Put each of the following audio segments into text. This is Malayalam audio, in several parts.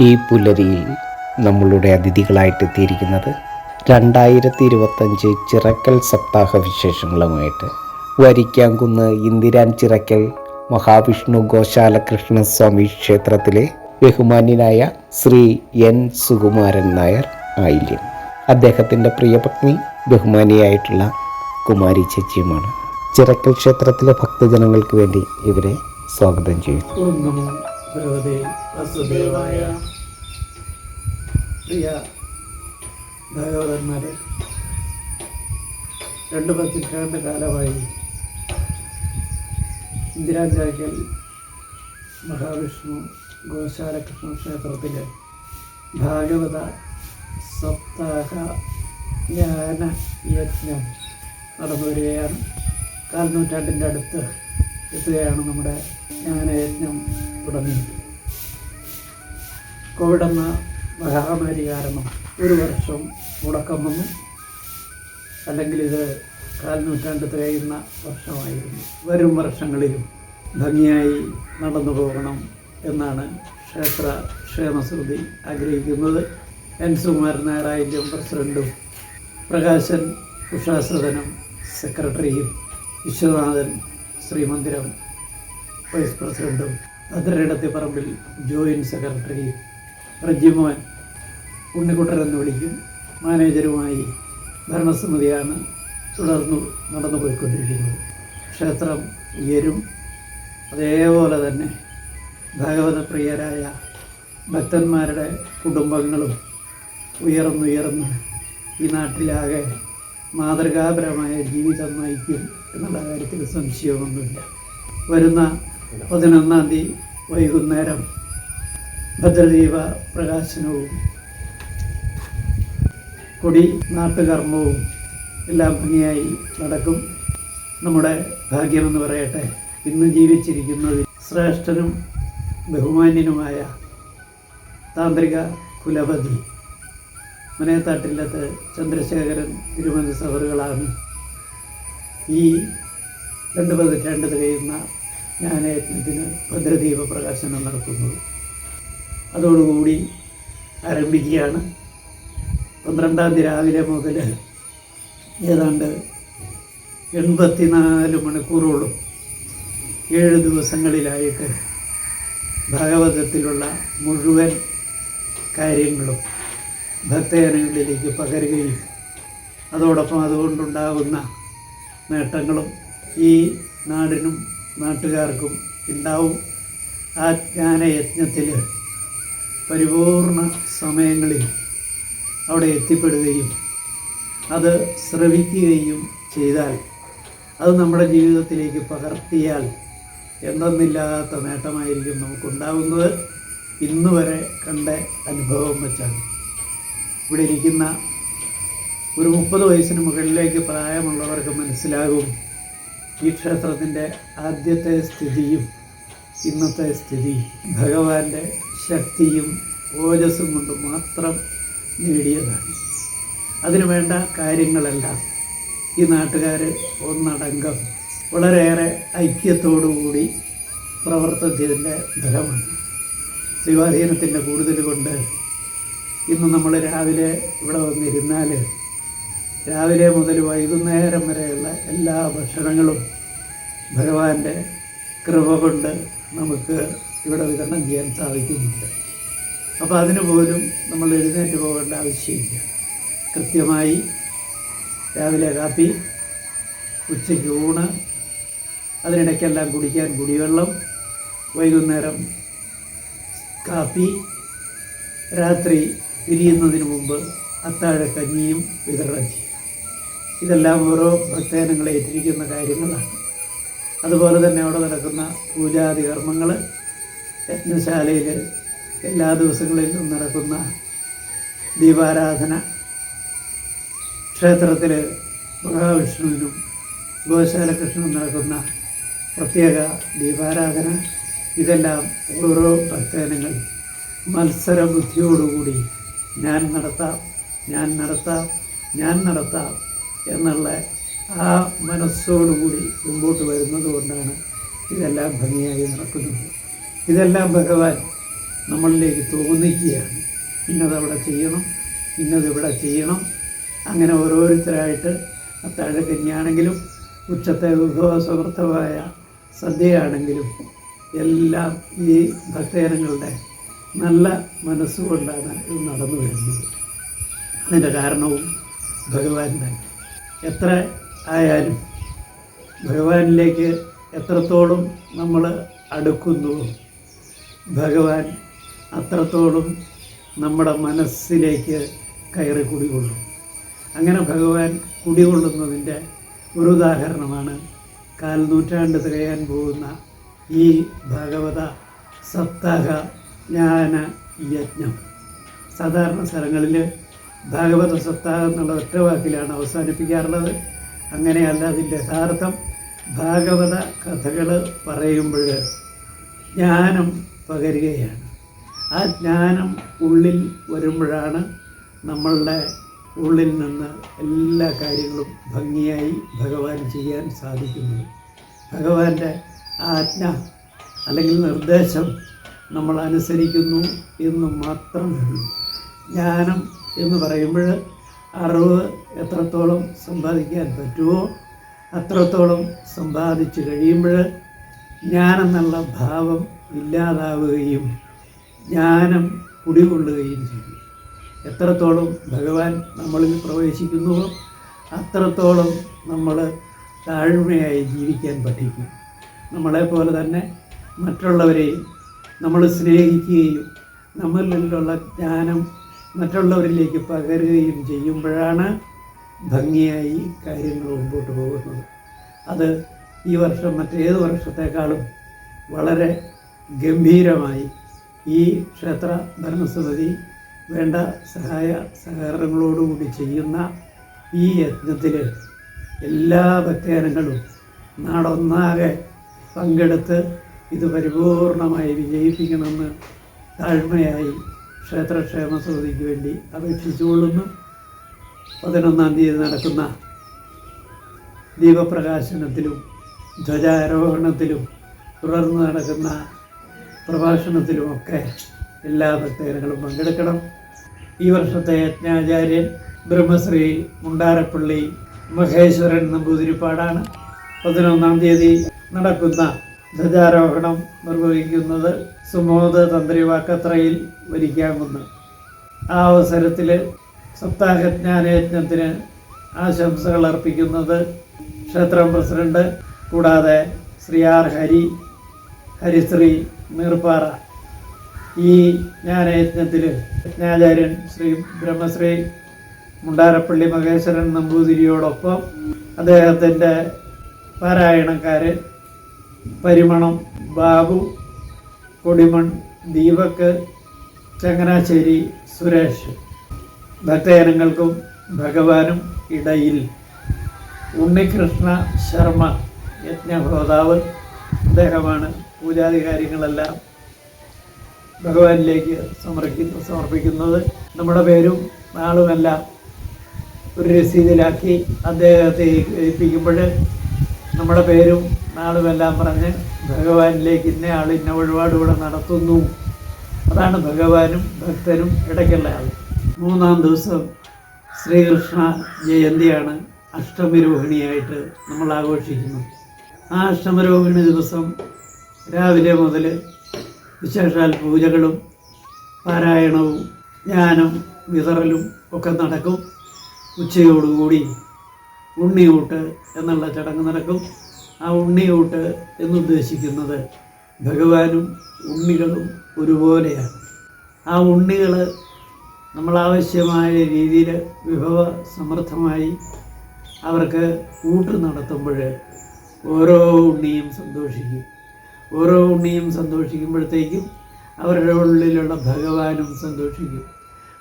ഈ പുലരിയിൽ നമ്മളുടെ അതിഥികളായിട്ട് എത്തിയിരിക്കുന്നത് രണ്ടായിരത്തി ഇരുപത്തഞ്ച് ചിറക്കൽ സപ്താഹ വിശേഷങ്ങളുമായിട്ട് വരിക്കാംകുന്ന് ഇന്ദിരാൻ ചിറക്കൽ മഹാവിഷ്ണു ഗോശാല കൃഷ്ണസ്വാമി ക്ഷേത്രത്തിലെ ബഹുമാന്യനായ ശ്രീ എൻ സുകുമാരൻ നായർ ആയില്യം. അദ്ദേഹത്തിന്റെ പ്രിയപത്നി ബഹുമാനിയായിട്ടുള്ള കുമാരി ചേച്ചിയുമാണ്. ചിറക്കൽ ക്ഷേത്രത്തിലെ ഭക്തജനങ്ങൾക്ക് വേണ്ടി ഇവരെ സ്വാഗതം ചെയ്യുന്നു. ഭഗവതേ വസുദേവായ പ്രിയ ഭാഗവതന്മാരെ രണ്ട് പതിറ്റാണ്ട് കാലമായി ഇന്ദിരാചാര്യൽ മഹാവിഷ്ണു ഗോശാലകൃഷ്ണ ക്ഷേത്രത്തിലെ ഭാഗവത സപ്താഹ ജ്ഞാന യജ്ഞം നടന്നു വരികയാണ്. കാൽനൂറ്റാണ്ടിന്റെ അടുത്ത് എത്തുകയാണ് നമ്മുടെ ജ്ഞാനയജ്ഞം തുടങ്ങി. കോവിഡ് എന്ന മഹാമാരി കാരണം ഒരു വർഷം മുടക്കം വന്നു. അല്ലെങ്കിൽ ഇത് കാൽനൂറ്റാണ്ട് തികയുന്ന വർഷമായിരുന്നു. വരും വർഷങ്ങളിലും ഭംഗിയായി നടന്നു പോകണം എന്നാണ് ക്ഷേത്ര ക്ഷേമശ്രുതി ആഗ്രഹിക്കുന്നത്. എൻ. സുകുമാരൻ നായരായാലും പ്രസിഡന്റും പ്രകാശൻ ഉഷാസദനം സെക്രട്ടറിയും വിശ്വനാഥൻ ശ്രീമന്ദിരം വൈസ് പ്രസിഡന്റും പറമ്പിൽ ജോയിന്റ് സെക്രട്ടറി റജിമോൻ ഉണ്ണിക്കുട്ടർ എന്ന് വിളിക്കും. മാനേജരുമായി ഭരണസമിതിയാണ് തുടർന്ന് നടന്നു പോയിക്കൊണ്ടിരിക്കുന്നത്. ക്ഷേത്രം ഉയരും. അതേപോലെ തന്നെ ഭഗവതപ്രിയരായ ഭക്തന്മാരുടെ കുടുംബങ്ങളും ഉയർന്നുയർന്ന് ഈ നാട്ടിലാകെ മാതൃകാപരമായ ജീവിതം നയിക്കും എന്നുള്ള കാര്യത്തിൽ സംശയമൊന്നുമില്ല. വരുന്ന പതിനൊന്നാം തീയതി വൈകുന്നേരം ഭദ്രദീപ പ്രകാശനവും കൊടി നാട്ടുകർമ്മവും എല്ലാം ഭംഗിയായി നടക്കും. നമ്മുടെ ഭാഗ്യമെന്ന് പറയട്ടെ. ഇന്ന് ജീവിച്ചിരിക്കുന്നതിൽ ശ്രേഷ്ഠനും ബഹുമാന്യനുമായ താന്ത്രിക കുലപതി മനയത്താട്ടില്ലത്ത് ചന്ദ്രശേഖരൻ തിരുമതി സവറുകളാണ് ഈ രണ്ട് പതിറ്റാണ്ട് തികയുന്ന ജ്ഞാനയജ്ഞത്തിന് ഭദ്രദീപ പ്രകാശനം നടത്തുന്നത്. അതോടുകൂടി ആരംഭിക്കുകയാണ്. പന്ത്രണ്ടാം തീയതി രാവിലെ മുതൽ ഏതാണ്ട് എൺപത്തിനാല് മണിക്കൂറോളം ഏഴ് ദിവസങ്ങളിലായിട്ട് ഭാഗവതത്തിലുള്ള മുഴുവൻ കാര്യങ്ങളും ഭക്തജനങ്ങളിലേക്ക് പകരുകയും അതോടൊപ്പം അതുകൊണ്ടുണ്ടാകുന്ന നേട്ടങ്ങളും ഈ നാടിനും നാട്ടുകാർക്കും ഉണ്ടാവും ആ ജ്ഞാനയജ്ഞത്തിൽ പരിപൂർണ സമയങ്ങളിൽ അവിടെ എത്തിപ്പെടുകയും അത് ശ്രവിക്കുകയും ചെയ്താൽ അത് നമ്മുടെ ജീവിതത്തിലേക്ക് പകർത്തിയാൽ എന്തെന്നില്ലാത്ത നേട്ടമായിരിക്കും നമുക്കുണ്ടാകുന്നത് ഇന്ന് വരെ കണ്ട അനുഭവം വെച്ചാണ്. ഇവിടെ ഇരിക്കുന്ന ഒരു മുപ്പത് വയസ്സിന് മുകളിലേക്ക് പ്രായമുള്ളവർക്ക് മനസ്സിലാകും. ഈ ക്ഷേത്രത്തിന്റെ ആദ്യത്തെ സ്ഥിതിയും ഇന്നത്തെ സ്ഥിതി. ഭഗവാന്റെ ശക്തിയും ഓജസ്സും കൊണ്ട് മാത്രം നേടിയതാണ്. അതിനു വേണ്ട കാര്യങ്ങളെല്ലാം ഈ നാട്ടുകാർ ഒന്നടങ്കം വളരെയേറെ ഐക്യത്തോടുകൂടി പ്രവർത്തിച്ചതിന്റെ ഫലമാണ്. ദൈവാധീനത്തിന്റെ കൂടുതൽ കൊണ്ട് ഇന്ന് നമ്മൾ രാവിലെ ഇവിടെ വന്നിരുന്നാൽ രാവിലെ മുതൽ വൈകുന്നേരം വരെയുള്ള എല്ലാ ഭക്ഷണങ്ങളും ഭഗവാന്റെ കൃപ കൊണ്ട് നമുക്ക് ഇവിടെ വിതരണം ചെയ്യാൻ സാധിക്കുന്നുണ്ട്. അപ്പോൾ അതിന് പോലും നമ്മൾ എഴുന്നേറ്റ് പോകേണ്ട ആവശ്യമില്ല. കൃത്യമായി രാവിലെ കാപ്പി ഉച്ചയ്ക്ക് ഊണ് അതിനിടയ്ക്കെല്ലാം കുടിക്കാൻ കുടിവെള്ളം വൈകുന്നേരം കാപ്പി രാത്രി പിരിയുന്നതിന് മുമ്പ് അത്താഴക്കഞ്ഞിയും വിതരണം ചെയ്യും. ഇതെല്ലാം ഓരോ പ്രത്യേകങ്ങളെ ഏറ്റിരിക്കുന്ന കാര്യങ്ങളാണ്. അതുപോലെ തന്നെ അവിടെ നടക്കുന്ന പൂജാതി കർമ്മങ്ങൾ യജ്ഞശാലയിൽ എല്ലാ ദിവസങ്ങളിലും നടക്കുന്ന ദീപാരാധന ക്ഷേത്രത്തിൽ മഹാവിഷ്ണുവിനും ഗോശാല കൃഷ്ണനും നടക്കുന്ന പ്രത്യേക ദീപാരാധന. ഇതെല്ലാം ഓരോ ഭക്തജനങ്ങൾ മത്സരബുദ്ധിയോടുകൂടി ഞാൻ നടത്താം ഞാൻ നടത്താം ഞാൻ നടത്താം. എന്നുള്ള ആ മനസ്സോടുകൂടി മുമ്പോട്ട് വരുന്നത് കൊണ്ടാണ് ഇതെല്ലാം ഭംഗിയായി നടക്കുന്നത്. ഇതെല്ലാം ഭഗവാൻ നമ്മളിലേക്ക് തോന്നിക്കുകയാണ്. ഇന്നതവിടെ ചെയ്യണം ഇന്നതിവിടെ ചെയ്യണം. അങ്ങനെ ഓരോരുത്തരായിട്ട് അത്താഴക്കഞ്ഞിയാണെങ്കിലും ഉച്ചത്തെ വിഭവസമൃദ്ധമായ സദ്യയാണെങ്കിലും എല്ലാം ഈ ഭക്തജനങ്ങളുടെ നല്ല മനസ്സുകൊണ്ടാണ് ഇത് നടന്നു വരുന്നത്. അതിന്റെ കാരണവും ഭഗവാന്റെ എത്ര ആയാലും ഭഗവാനിലേക്ക് എത്രത്തോളം നമ്മൾ അടുക്കുന്നു ഭഗവാൻ അത്രത്തോളം നമ്മുടെ മനസ്സിലേക്ക് കയറി കുടികൊള്ളും. അങ്ങനെ ഭഗവാൻ കുടികൊള്ളുന്നതിന്റെ ഒരു ഉദാഹരണമാണ് കാൽ നൂറ്റാണ്ട് തികയാൻ പോകുന്ന ഈ ഭാഗവത സപ്താഹ ജ്ഞാന യജ്ഞം സാധാരണ സ്ഥലങ്ങളിൽ ഭാഗവത സപ്താഹം എന്നുള്ള ഒറ്റ വാക്കിലാണ് അവസാനിപ്പിക്കാറുള്ളത്. അങ്ങനെയല്ല അതിന്റെ യഥാർത്ഥം. ഭാഗവത കഥകൾ പറയുമ്പോൾ ജ്ഞാനം പകരുകയാണ്. ആ ജ്ഞാനം ഉള്ളിൽ വരുമ്പോഴാണ് നമ്മളുടെ ഉള്ളിൽ നിന്ന് എല്ലാ കാര്യങ്ങളും ഭംഗിയായി ഭഗവാൻ ചെയ്യാൻ സാധിക്കുന്നത്. ഭഗവാന്റെ ആജ്ഞ അല്ലെങ്കിൽ നിർദ്ദേശം നമ്മൾ അനുസരിക്കുന്നു എന്ന് മാത്രമേ ഉള്ളൂ. ജ്ഞാനം എന്ന് പറയുമ്പോൾ അറിവ് എത്രത്തോളം സമ്പാദിക്കാൻ പറ്റുമോ അത്രത്തോളം സമ്പാദിച്ചു കഴിയുമ്പോൾ ഞാനെന്നുള്ള ഭാവം ഇല്ലാതാവുകയും ജ്ഞാനം കുടികൊള്ളുകയും ചെയ്യും. എത്രത്തോളം ഭഗവാൻ നമ്മളിൽ പ്രവേശിക്കുന്നുവോ അത്രത്തോളം നമ്മൾ താഴ്മയായി ജീവിക്കാൻ പഠിക്കും. നമ്മളെപ്പോലെ തന്നെ മറ്റുള്ളവരെയും നമ്മൾ സ്നേഹിക്കുകയും നമ്മളിലുള്ള ജ്ഞാനം മറ്റുള്ളവരിലേക്ക് പകരുകയും ചെയ്യുമ്പോഴാണ് ഭംഗിയായി കാര്യങ്ങൾ മുമ്പോട്ട് പോകുന്നത്. അത് ഈ വർഷം മറ്റേത് വർഷത്തെക്കാളും വളരെ ഗംഭീരമായി ഈ ക്ഷേത്ര ഭരണസമിതി വേണ്ട സഹായ സഹകരണങ്ങളോടുകൂടി ചെയ്യുന്ന ഈ യജ്ഞത്തിൽ എല്ലാ ഭക്തജനങ്ങളും നാടൊന്നാകെ പങ്കെടുത്ത് ഇത് പരിപൂർണമായി വിജയിപ്പിക്കണമെന്ന് താഴ്മയായി ക്ഷേത്രക്ഷേമ സമിതിക്ക് വേണ്ടി അപേക്ഷിച്ചുകൊള്ളുന്നു. പതിനൊന്നാം തീയതി നടക്കുന്ന ദീപപ്രകാശനത്തിലും ധ്വജാരോഹണത്തിലും തുടർന്ന് നടക്കുന്ന പ്രഭാഷണത്തിലുമൊക്കെ എല്ലാ ഭക്തജനങ്ങളും പങ്കെടുക്കണം. ഈ വർഷത്തെ യജ്ഞാചാര്യൻ ബ്രഹ്മശ്രീ മുണ്ടാരപ്പള്ളി മഹേശ്വരൻ നമ്പൂതിരിപ്പാടാണ്. പതിനൊന്നാം തീയതി നടക്കുന്ന ധ്വജാരോഹണം നിർവഹിക്കുന്നത് സുമോദ് തന്ത്രി വാക്കത്രയിൽ വരിക്കാമെന്ന് ആ അവസരത്തിൽ സപ്താഹജ്ഞാനയജ്ഞത്തിന് ആശംസകൾ അർപ്പിക്കുന്നത് ക്ഷേത്രം പ്രസിഡന്റ് കൂടാതെ ശ്രീ ആർ ഹരി ഹരിശ്രീ മീർപ്പാറ ഈ ജ്ഞാനയജ്ഞത്തിൽ യജ്ഞാചാര്യൻ ശ്രീ ബ്രഹ്മശ്രീ മുണ്ടാരപ്പള്ളി മഹേശ്വരൻ നമ്പൂതിരിയോടൊപ്പം അദ്ദേഹത്തിന്റെ പാരായണക്കാർ പരിമണം ബാബു കൊടിമൺ ദീപക് ചങ്ങനാശ്ശേരി സുരേഷ്. ഭക്തജനങ്ങൾക്കും ഭഗവാനും ഇടയിൽ. ഉണ്ണികൃഷ്ണ ശർമ്മ യജ്ഞഭോതാവ്. അദ്ദേഹമാണ് പൂജാതി കാര്യങ്ങളെല്ലാം ഭഗവാനിലേക്ക് സമർപ്പിക്കുന്നു സമർപ്പിക്കുന്നത്. നമ്മുടെ പേരും നാളുമെല്ലാം ഒരു രസീതിലാക്കി അദ്ദേഹത്തെ ഏൽപ്പിക്കുമ്പോൾ നമ്മുടെ പേരും നാളുമെല്ലാം പറഞ്ഞ് ഭഗവാനിലേക്ക് ഇന്ന ആൾ ഇന്ന വഴിപാടുകൂടെ നടത്തുന്നു. അതാണ് ഭഗവാനും ഭക്തനും ഇടയ്ക്കുള്ള ആൾ മൂന്നാം ദിവസം ശ്രീകൃഷ്ണ ജയന്തിയാണ് അഷ്ടമിരോഹിണിയായിട്ട് നമ്മൾ ആഘോഷിക്കുന്നു ആ അഷ്ടമരോഹിണി ദിവസം രാവിലെ മുതൽ വിശേഷാൽ പൂജകളും പാരായണവും ജ്ഞാനം വിതറലും ഒക്കെ നടക്കും. ഉച്ചയോടുകൂടി ഉണ്ണിയൂട്ട് എന്നുള്ള ചടങ്ങ് നടക്കും. ആ ഉണ്ണിയൂട്ട് എന്നുദ്ദേശിക്കുന്നത് ഭഗവാനും ഉണ്ണികളും ഒരുപോലെയാണ്. ആ ഉണ്ണികൾ നമ്മൾ ആവശ്യമായ രീതിയിൽ വിഭവ സമൃദ്ധമായി അവർക്ക് കൂട്ട് നടത്തുമ്പോൾ ഓരോ ഉണ്ണിയും സന്തോഷിക്കും. ഓരോ ഉണ്ണിയും സന്തോഷിക്കുമ്പോഴത്തേക്കും അവരുടെ ഉള്ളിലുള്ള ഭഗവാനും സന്തോഷിക്കും.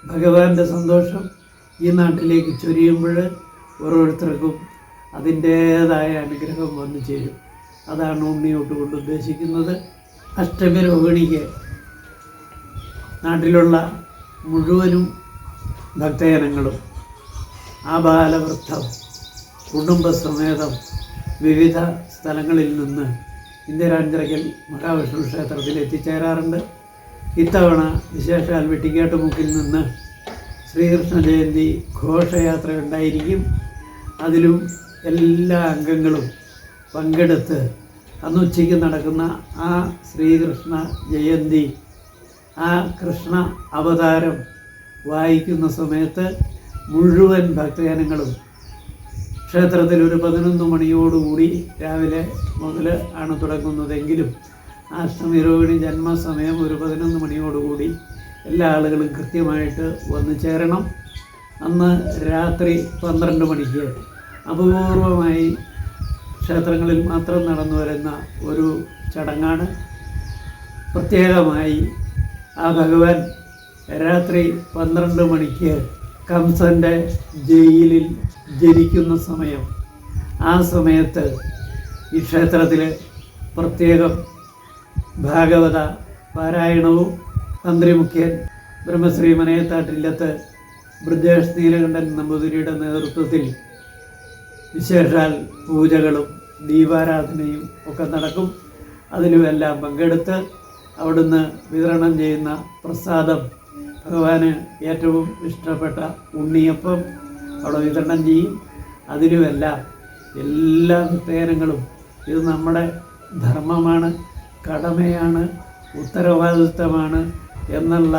ഭഗവാന്റെ സന്തോഷം ഈ നാട്ടിലേക്ക് ചൊരിയുമ്പോൾ ഓരോരുത്തർക്കും അതിന്റേതായ അനുഗ്രഹം വന്നു ചേരും. അതാണ് ഉണ്ണിയോട്ട് കൊണ്ട് ഉദ്ദേശിക്കുന്നത്. അഷ്ടമി രോഹിണിക്ക് നാട്ടിലുള്ള മുഴുവനും ഭക്തജനങ്ങളും ആ ബാലവൃദ്ധം കുടുംബസമേതം വിവിധ സ്ഥലങ്ങളിൽ നിന്ന് ഇന്ദിരാഞ്ചിറയ്ക്കൽ മഹാവിഷ്ണു ക്ഷേത്രത്തിൽ എത്തിച്ചേരാറുണ്ട്. ഇത്തവണ വിശേഷാൽ വെട്ടിക്കാട്ടുമുക്കിൽ നിന്ന് ശ്രീകൃഷ്ണ ജയന്തി ഘോഷയാത്ര ഉണ്ടായിരിക്കും അതിലും എല്ലാ അംഗങ്ങളും പങ്കെടുത്ത് അന്ന് ഉച്ചയ്ക്ക് നടക്കുന്ന ആ ശ്രീകൃഷ്ണ ജയന്തി ആ കൃഷ്ണ അവതാരം വായിക്കുന്ന സമയത്ത് മുഴുവൻ ഭക്തജനങ്ങളും ക്ഷേത്രത്തിൽ ഒരു പതിനൊന്ന് മണിയോടുകൂടി രാവിലെ മുതൽ ആണ് തുടങ്ങുന്നതെങ്കിലും അഷ്ടമി ജന്മസമയം ഒരു പതിനൊന്ന് മണിയോടുകൂടി എല്ലാ ആളുകളും കൃത്യമായിട്ട് വന്നു ചേരണം. അന്ന് രാത്രി പന്ത്രണ്ട് മണിക്ക് അപൂർവമായി ക്ഷേത്രങ്ങളിൽ മാത്രം നടന്നു വരുന്ന ഒരു ചടങ്ങാണ്. പ്രത്യേകമായി ആ ഭഗവാൻ രാത്രി പന്ത്രണ്ട് മണിക്ക് കംസന്റെ ജയിലിൽ ജനിക്കുന്ന സമയം. ആ സമയത്ത് ഈ ക്ഷേത്രത്തിൽ പ്രത്യേകം ഭാഗവത പാരായണവും തന്ത്രിമുഖ്യൻ ബ്രഹ്മശ്രീ മനയത്താട്ടില്ലത്ത് ബ്രജേഷ് നീലകണ്ഠൻ നമ്പൂതിരിയുടെ നേതൃത്വത്തിൽ വിശേഷാൽ പൂജകളും ദീപാരാധനയും ഒക്കെ നടക്കും. അതിലുമെല്ലാം പങ്കെടുത്ത് അവിടുന്ന് വിതരണം ചെയ്യുന്ന പ്രസാദം ഭഗവാന് ഏറ്റവും ഇഷ്ടപ്പെട്ട ഉണ്ണിയപ്പം അവിടെ വിതരണം ചെയ്യും. അതിലുമെല്ലാം എല്ലാ പ്രത്യേകങ്ങളും ഇത് നമ്മുടെ ധർമ്മമാണ് കടമയാണ് ഉത്തരവാദിത്തമാണ് എന്നുള്ള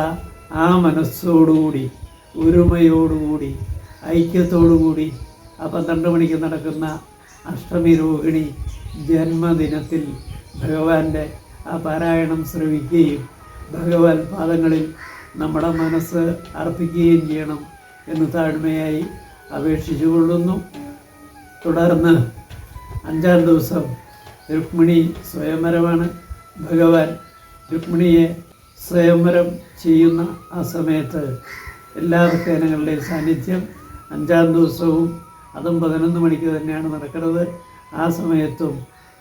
ആ മനസ്സോടുകൂടി ഒരുമയോടുകൂടി ഐക്യത്തോടുകൂടി പന്ത്രണ്ട് മണിക്ക് നടക്കുന്ന അഷ്ടമി രോഹിണി ജന്മദിനത്തിൽ ഭഗവാന്റെ ആ പാരായണം ശ്രവിക്കുകയും ഭഗവാൻ പാദങ്ങളിൽ നമ്മുടെ മനസ്സ് അർപ്പിക്കുകയും ചെയ്യണം എന്ന് താഴ്മയായി അപേക്ഷിച്ചു കൊള്ളുന്നു തുടർന്ന് അഞ്ചാം ദിവസം രുക്മിണി സ്വയംവരമാണ്. ഭഗവാൻ രുക്മിണിയെ സ്വയംവരം ചെയ്യുന്ന ആ സമയത്ത് എല്ലാ സേനകളുടെയും സാന്നിധ്യം. അഞ്ചാം ദിവസവും അതും പതിനൊന്ന് മണിക്ക് തന്നെയാണ് നടക്കുന്നത്. ആ സമയത്തും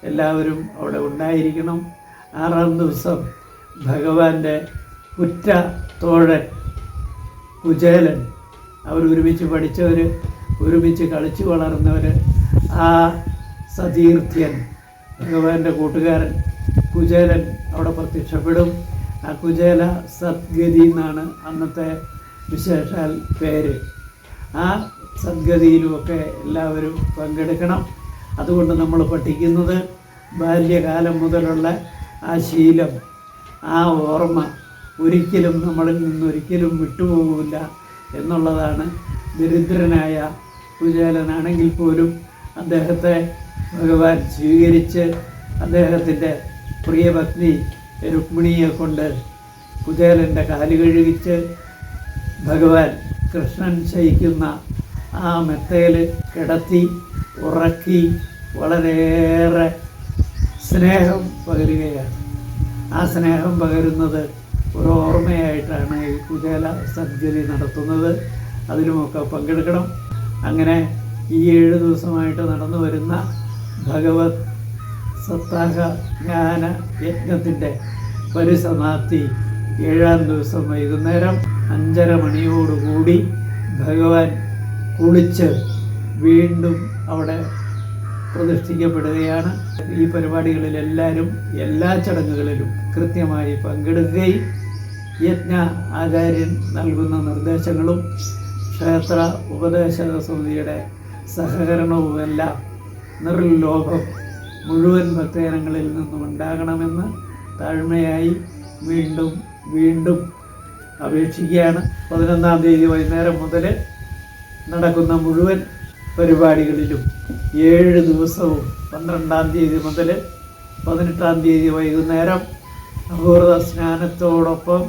എല്ലാവരും അവിടെ ഉണ്ടായിരിക്കണം. ആറാം ദിവസം ഭഗവാന്റെ കുറ്റ തോഴൻ കുചേലൻ അവർ ഒരുമിച്ച് പഠിച്ചവർ ഒരുമിച്ച് കളിച്ചു വളർന്നവർ ആ സതീർത്ഥ്യൻ ഭഗവാന്റെ കൂട്ടുകാരൻ കുചേലൻ അവിടെ പ്രത്യക്ഷപ്പെടും. ആ കുചേല സദ്ഗതി എന്നാണ് അന്നത്തെ വിശേഷാൽ പേര്. ആ സദ്ഗതിയിലുമൊക്കെ എല്ലാവരും പങ്കെടുക്കണം. അതുകൊണ്ട് നമ്മൾ പഠിക്കുന്നത് ബാല്യകാലം മുതലുള്ള ആ ശീലം ആ ഓർമ്മ ഒരിക്കലും നമ്മളിൽ നിന്നൊരിക്കലും വിട്ടുപോകില്ല എന്നുള്ളതാണ് ദരിദ്രനായ കുചേലനാണെങ്കിൽ പോലും അദ്ദേഹത്തെ ഭഗവാൻ സ്വീകരിച്ച് അദ്ദേഹത്തിന്റെ പ്രിയപത്നി രുക്മിണിയെ കൊണ്ട് കുചേലന്റെ കാൽ കഴുകിച്ച് ഭഗവാൻ കൃഷ്ണൻ ശയിക്കുന്ന ആ മെത്തയിൽ കിടത്തി ഉറക്കി വളരെയേറെ സ്നേഹം പകരുകയാണ്. ആ സ്നേഹം പകരുന്നത് ഒരു ഓർമ്മയായിട്ടാണ് ഈ കുചേല സദ്ഗതി നടത്തുന്നത്. അതിലുമൊക്കെ പങ്കെടുക്കണം. അങ്ങനെ ഈ ഏഴ് ദിവസമായിട്ട് നടന്നു വരുന്ന ഭഗവത് സത്താഹ ജ്ഞാന യജ്ഞത്തിന്റെ പരിസമാപ്തി ഏഴാം ദിവസം വൈകുന്നേരം അഞ്ചര മണിയോടുകൂടി ഭഗവാൻ കുളിച്ച് വീണ്ടും അവിടെ പ്രതിഷ്ഠിക്കപ്പെടുകയാണ്. ഈ പരിപാടികളിൽ എല്ലാവരും എല്ലാ ചടങ്ങുകളിലും കൃത്യമായി പങ്കെടുക്കുകയും യജ്ഞ ആചാര്യൻ നൽകുന്ന നിർദ്ദേശങ്ങളും ക്ഷേത്ര ഉപദേശക സമിതിയുടെ സഹകരണവുമെല്ലാം നിർലോഭം മുഴുവൻ ഭക്തജനങ്ങളിൽ നിന്നും ഉണ്ടാകണമെന്ന് താഴ്മയായി വീണ്ടും വീണ്ടും അപേക്ഷിക്കുകയാണ്. പതിനൊന്നാം തീയതി വൈകുന്നേരം മുതൽ നടക്കുന്ന മുഴുവൻ പരിപാടികളിലും ഏഴ് ദിവസവും പന്ത്രണ്ടാം തീയതി മുതൽ പതിനെട്ടാം തീയതി വൈകുന്നേരം അപൂർവ സ്നാനത്തോടൊപ്പം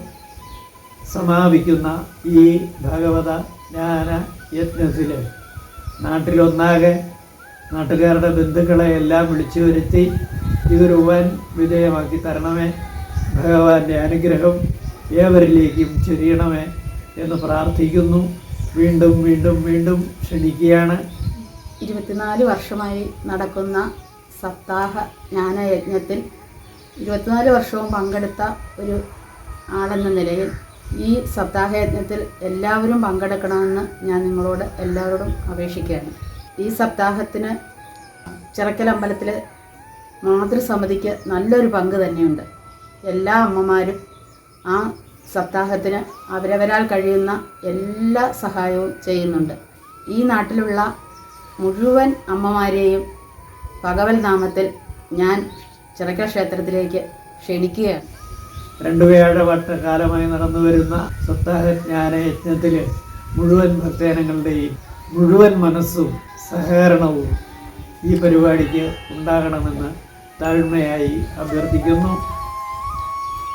സമാപിക്കുന്ന ഈ ഭഗവത ജ്ഞാന യജ്ഞത്തിൽ നാട്ടിലൊന്നാകെ നാട്ടുകാരുടെ ബന്ധുക്കളെ എല്ലാം വിളിച്ചു വരുത്തി ഇതൊരു വൻ വിജയമാക്കി തരണമേ. ഭഗവാന്റെ അനുഗ്രഹം ഏവരിലേക്കും ചൊരിയണമേ എന്ന് പ്രാർത്ഥിക്കുന്നു. വീണ്ടും വീണ്ടും വീണ്ടും ക്ഷണിക്കുകയാണ്. ഇരുപത്തിനാല് വർഷമായി നടക്കുന്ന സപ്താഹ ജ്ഞാനയജ്ഞത്തിൽ ഇരുപത്തിനാല് വർഷവും പങ്കെടുത്ത ഒരു ആളെന്ന നിലയിൽ ഈ സപ്താഹയജ്ഞത്തിൽ എല്ലാവരും പങ്കെടുക്കണമെന്ന് ഞാൻ നിങ്ങളോട് എല്ലാവരോടും അപേക്ഷിക്കുകയാണ്. ഈ സപ്താഹത്തിന് ചിറക്കൽ അമ്പലത്തിൽ മാതൃസമിതിക്ക് നല്ലൊരു പങ്ക് തന്നെയുണ്ട്. എല്ലാ അമ്മമാരും ആ സപ്താഹത്തിന് അവരവരാൽ കഴിയുന്ന എല്ലാ സഹായവും ചെയ്യുന്നുണ്ട്. ഈ നാട്ടിലുള്ള മുഴുവൻ അമ്മമാരെയും പകവൽ നാമത്തിൽ ഞാൻ ചിറക്കൽ ക്ഷേത്രത്തിലേക്ക് ക്ഷണിക്കുകയാണ്. രണ്ടു വേഴവട്ട കാലമായി നടന്നു വരുന്ന സപ്താഹജ്ഞാന യജ്ഞത്തിൽ മുഴുവൻ ഭക്തജനങ്ങളുടെയും മുഴുവൻ മനസ്സും സഹകരണവും ഈ പരിപാടിക്ക് ഉണ്ടാകണമെന്ന് താഴ്മയായി അഭ്യർത്ഥിക്കുന്നു.